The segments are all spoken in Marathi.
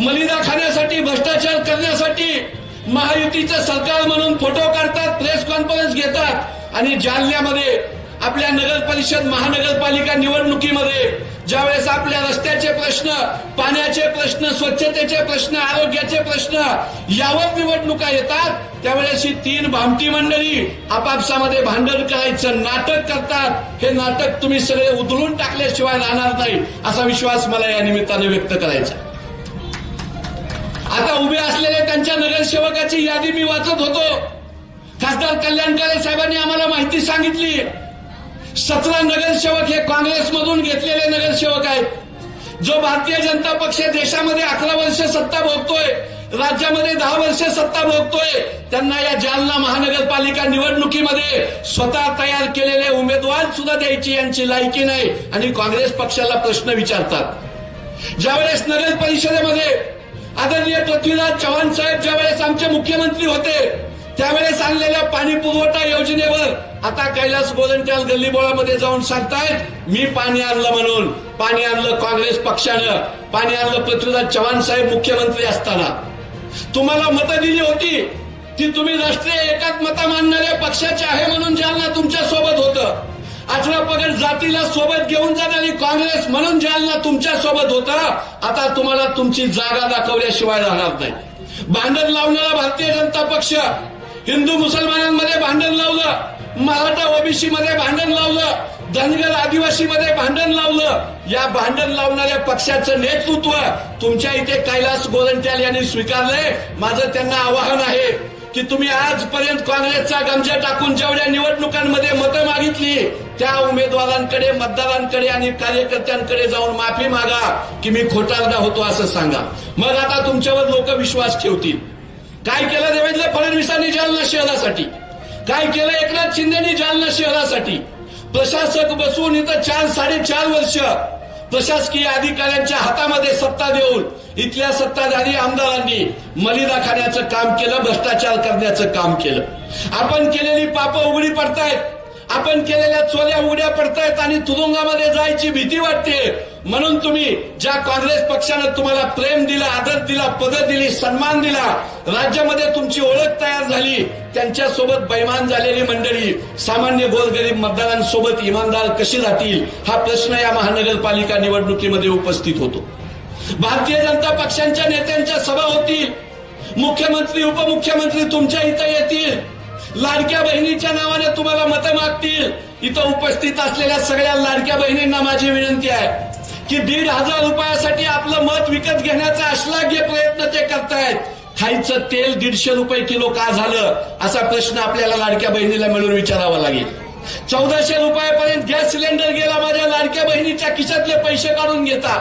मलिदा खाण्यासाठी भ्रष्टाचार करण्यासाठी महायुतीचं सरकार म्हणून फोटो काढतात प्रेस कॉन्फरन्स घेतात आणि जालन्यामध्ये आपल्या नगर परिषद महानगरपालिका निवडणुकीमध्ये ज्यावेळेस आपल्या रस्त्याचे प्रश्न पाण्याचे प्रश्न स्वच्छतेचे प्रश्न आरोग्याचे प्रश्न यावर निवडणुका येतात त्यावेळेस ही तीन भामटी मंडळी आपापसामध्ये भांडण करायचं नाटक करतात. हे नाटक तुम्ही सगळे उधळून टाकल्याशिवाय राहणार नाही असा विश्वास मला या निमित्ताने व्यक्त करायचा आता उभे असलेल्या त्यांच्या नगरसेवकाची यादी मी वाचत होतो. खासदार कल्याणकारे साहेबांनी आम्हाला माहिती सांगितली. सतरा नगरसेवक हे काँग्रेसमधून घेतलेले नगरसेवक आहेत. जो भारतीय जनता पक्ष देशामध्ये अकरा वर्ष सत्ता भोगतोय राज्यामध्ये दहा वर्ष सत्ता भोगतोय त्यांना या जालना महानगरपालिका निवडणुकीमध्ये स्वतः तयार केलेले उमेदवार सुद्धा द्यायची यांची लायकी नाही आणि काँग्रेस पक्षाला प्रश्न विचारतात. ज्यावेळेस नगर परिषदेमध्ये आदरणीय पृथ्वीराज चव्हाण साहेब ज्यावेळेस आमचे मुख्यमंत्री होते त्यावेळेस आणलेल्या पाणी पुरवठा योजनेवर आता कैलास गोलंट्याल गल्लीबोळामध्ये जाऊन सांगतायत मी पाणी आणलं म्हणून. पाणी आणलं काँग्रेस पक्षानं. पाणी आणलं पृथ्वीराज चव्हाण साहेब मुख्यमंत्री असताना. तुम्हाला मतं दिली होती ती तुम्ही राष्ट्रीय एकात्मता मानणाऱ्या पक्षाचे आहे म्हणून जालना तुमच्यासोबत होतं. अठरा पगड जातीला सोबत घेऊन जाणारी काँग्रेस म्हणून जालना तुमच्यासोबत होतं आता तुम्हाला तुमची जागा दाखवल्याशिवाय राहणार नाही. भांडण लावणारा भारतीय जनता पक्ष हिंदू मुसलमानांमध्ये भांडण लावलं मराठा ओबीसी मध्ये भांडण लावलं धनगर आदिवासी मध्ये भांडण लावलं या भांडण लावणाऱ्या पक्षाचं नेतृत्व तुमच्या इथे कैलास गोलंट्याल यांनी स्वीकारलंय. माझं त्यांना आवाहन आहे. की तुम्ही आजपर्यंत काँग्रेसचा गमजा टाकून जेवढ्या निवडणुकांमध्ये मतं मागितली त्या उमेदवारांकडे मतदारांकडे आणि कार्यकर्त्यांकडे जाऊन माफी मागा की मी खोटारडा होतो असं सांगा. मग आता तुमच्यावर लोक विश्वास ठेवतील. काय केलं देवेंद्र फडणवीसांनी जालना शहरासाठी? काय केलं एकनाथ शिंदेनी जालना शहरासाठी? प्रशासक बसून इथं चार साडेचार वर्ष प्रशासकीय अधिकाऱ्यांच्या हातामध्ये सत्ता देऊन इथल्या सत्ताधारी आमदारांनी मलिदा खाण्याचं काम केलं भ्रष्टाचार करण्याचं काम केलं. आपण केलेली पाप उघडी पडतायत. आपण केलेल्या चोऱ्या उघड्या पडतायत आणि तुरुंगामध्ये जायची भीती वाटते म्हणून तुम्ही ज्या काँग्रेस पक्षानं तुम्हाला प्रेम दिला आदर दिला पद दिली सन्मान दिला राज्यामध्ये तुमची ओळख तयार झाली त्यांच्यासोबत बैमान झालेली मंडळी सामान्य गोरगरीब मतदारांसोबत इमानदार कशी राहतील हा प्रश्न या महानगरपालिका निवडणुकीमध्ये उपस्थित होतो. भारतीय जनता पक्षांच्या नेत्यांच्या सभा होतील मुख्यमंत्री उपमुख्यमंत्री तुमच्या इथं येतील लाडक्या बहिणीच्या नावाने तुम्हाला मतं मागतील इथं उपस्थित असलेल्या सगळ्या लाडक्या बहिणींना माझी विनंती आहे. की दीड हजार रुपयासाठी आपलं मत विकत घेण्याचा अश्लाघ्य प्रयत्न ते करतायत. खायचं तेल दीडशे रुपये किलो का झालं? असा प्रश्न आपल्याला लाडक्या बहिणीला मिळून विचारावा लागेल. चौदाशे रुपयापर्यंत गॅस सिलेंडर गेला माझ्या लाडक्या बहिणीच्या खिशातले पैसे काढून घेता.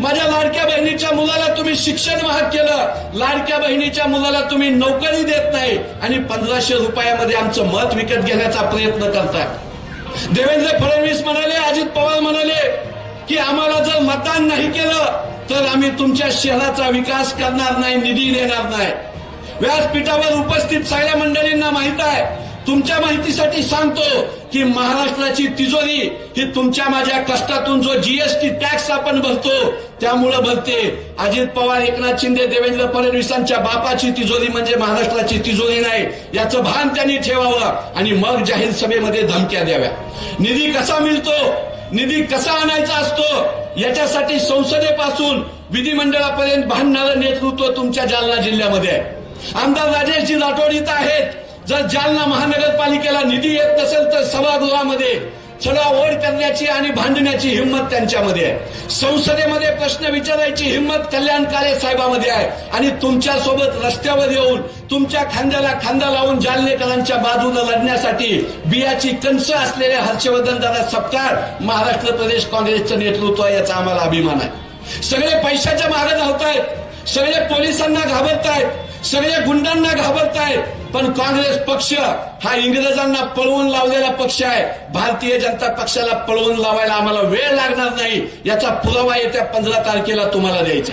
माझ्या लाडक्या बहिणीच्या मुलाला तुम्ही शिक्षण महाग केलं. लाडक्या बहिणीच्या मुलाला तुम्ही नोकरी देत नाही. आणि पंधराशे रुपयामध्ये आमचं मत विकत घेण्याचा प्रयत्न करताय देवेंद्र फडणवीस म्हणाले अजित पवार म्हणाले की आम्हाला जर मतदान नाही केलं तर आम्ही तुमच्या शहराचा विकास करणार नाही निधी देणार नाही. व्यासपीठावर उपस्थित सगळ्या मंडळींना माहीत आहे. तुमच्या माहितीसाठी सांगतो की महाराष्ट्राची तिजोरी ही तुमच्या माझ्या कष्टातून जो जीएसटी टॅक्स आपण भरतो त्यामुळं भरते. अजित पवार एकनाथ शिंदे देवेंद्र फडणवीसांच्या बापाची तिजोरी म्हणजे महाराष्ट्राची तिजोरी नाही. याचं भान त्यांनी ठेवावं आणि मग जाहीर सभेमध्ये धमक्या द्याव्या. निधी कसा मिळतो? निधी कसा आणायचा असतो याच्यासाठी संसदेपासून विधिमंडळापर्यंत भांडणारं नेतृत्व तुमच्या जालना जिल्ह्यामध्ये आहे. आमदार राजेशजी राठोड इथं आहेत. जर जालना महानगरपालिकेला निधी येत नसेल तर सभागृहामध्ये चढाओढ करण्याची आणि भांडण्याची हिंमत त्यांच्यामध्ये आहे. संसदेमध्ये प्रश्न विचारायची हिंमत कल्याण काळे साहेबांमध्ये आहे. आणि तुमच्यासोबत रस्त्यावर येऊन तुमच्या खांद्याला खांदा लावून जालनेकरांच्या बाजूने लढण्यासाठी बियाची कंस असलेले हर्षवर्धन दादा सपकार महाराष्ट्र प्रदेश काँग्रेसचं नेतृत्व आहे याचा आम्हाला अभिमान आहे. सगळे पैशाच्या मागे धावतायत. सगळे पोलिसांना घाबरतायत. सगळे गुंडांना घाबरतायत. पण काँग्रेस पक्ष हा इंग्रजांना पळवून लावलेला पक्ष आहे. भारतीय जनता पक्षाला पळवून लावायला आम्हाला वेळ लागणार नाही. याचा पुरावा येत्या पंधरा तारखेला तुम्हाला द्यायचा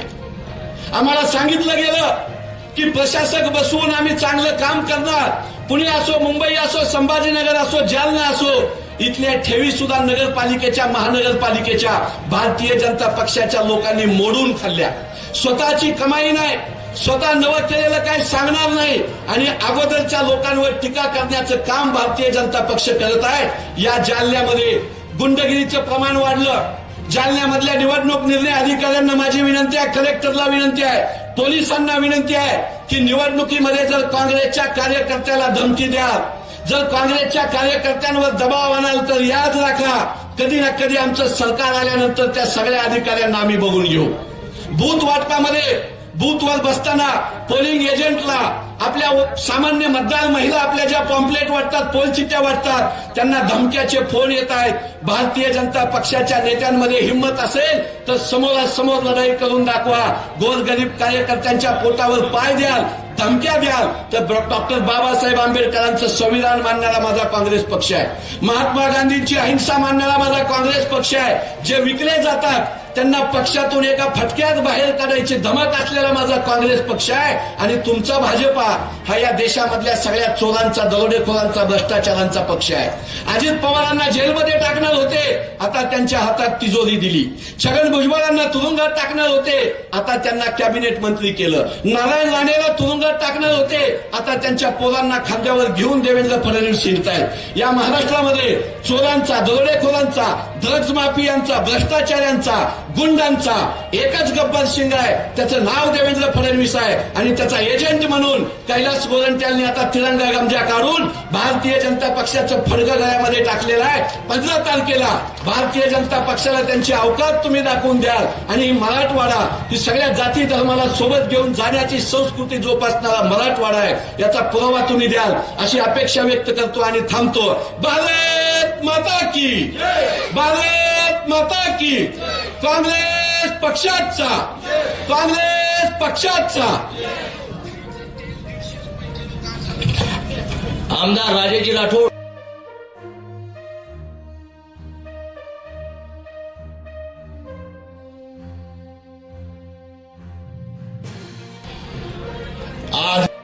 आम्हाला सांगितलं गेलं की प्रशासक बसवून आम्ही चांगलं काम करणार. पुणे असो मुंबई असो संभाजीनगर असो जालना असो इथल्या ठेवी सुद्धा नगरपालिकेच्या महानगरपालिकेच्या भारतीय जनता पक्षाच्या लोकांनी मोडून खाल्ल्या. स्वतःची कमाई नाही. स्वतः नवं केलेलं काय सांगणार नाही आणि अगोदरच्या लोकांवर टीका करण्याचं काम भारतीय जनता पक्ष करत आहे. या जालन्यामध्ये गुंडगिरीचं प्रमाण वाढलं. जालन्यामधल्या निवडणूक निर्णय अधिकाऱ्यांना माझी विनंती आहे कलेक्टरला विनंती आहे पोलिसांना विनंती आहे की निवडणुकीमध्ये जर काँग्रेसच्या कार्यकर्त्याला धमकी द्याल जर काँग्रेसच्या कार्यकर्त्यांवर दबाव आणाल तर याद राखा कधी ना कधी आमचं सरकार आल्यानंतर त्या सगळ्या अधिकाऱ्यांना आम्ही बघून घेऊ. बूथ वाटपामध्ये बूथवर बसताना पोलिंग एजंटला आपल्या सामान्य मतदार महिला आपल्या ज्या पॉम्पलेट वाटतात पोल चिठ्ठ्या वाटतात त्यांना धमक्याचे फोन येत आहेत. भारतीय जनता पक्षाच्या नेत्यांमध्ये हिंमत असेल तर समोरासमोर लढाई करून दाखवा. गोरगरीब कार्यकर्त्यांच्या पोटावर पाय द्याल धमक्या द्याल. तर डॉक्टर बाबासाहेब आंबेडकरांचं संविधान मानणारा माझा काँग्रेस पक्ष आहे. महात्मा गांधींची अहिंसा मानणारा माझा काँग्रेस पक्ष आहे. जे विकले जातात त्यांना पक्षातून एका फटक्यात बाहेर काढायची धमक असलेला माझा काँग्रेस पक्ष आहे आणि तुमचा भाजपा हा या देशामधल्या सगळ्या चोरांचा दरोडेखोरांचा भ्रष्टाचारांचा पक्ष आहे. अजित पवारांना जेलमध्ये टाकणार होते आता त्यांच्या हातात तिजोरी दिली. छगन भुजबळांना तुरुंगात टाकणार होते आता त्यांना कॅबिनेट मंत्री केलं. नारायण राणेला तुरुंगात टाकणार होते आता त्यांच्या पोरांना खांद्यावर घेऊन देवेंद्र फडणवीस शिरतायत. या महाराष्ट्रामध्ये चोरांचा दरोडेखोरांचा ड्रग्ज माफियांचा भ्रष्टाचाऱ्यांचा गुंडांचा एकच गब्बर सिंग आहे. त्याचं नाव देवेंद्र फडणवीस आहे. आणि त्याचा एजंट म्हणून कैलास गोरंट्यांनी आता तिरंगा गमजा काढून भारतीय जनता पक्षाचं फडगं गळ्यामध्ये टाकलेलं आहे. पंधरा तारखेला भारतीय जनता पक्षाला त्यांची अवकात तुम्ही दाखवून द्याल. आणि मराठवाडा ही सगळ्या जाती धर्माला सोबत घेऊन जाण्याची संस्कृती जोपासणारा मराठवाडा आहे. याचा पुरावा तुम्ही द्याल अशी अपेक्षा व्यक्त करतो आणि थांबतो. भारत! माता की। भारत माता की। काँग्रेस पक्षाचा। काँग्रेस पक्षाचा। आमदार राजेजी राठोड।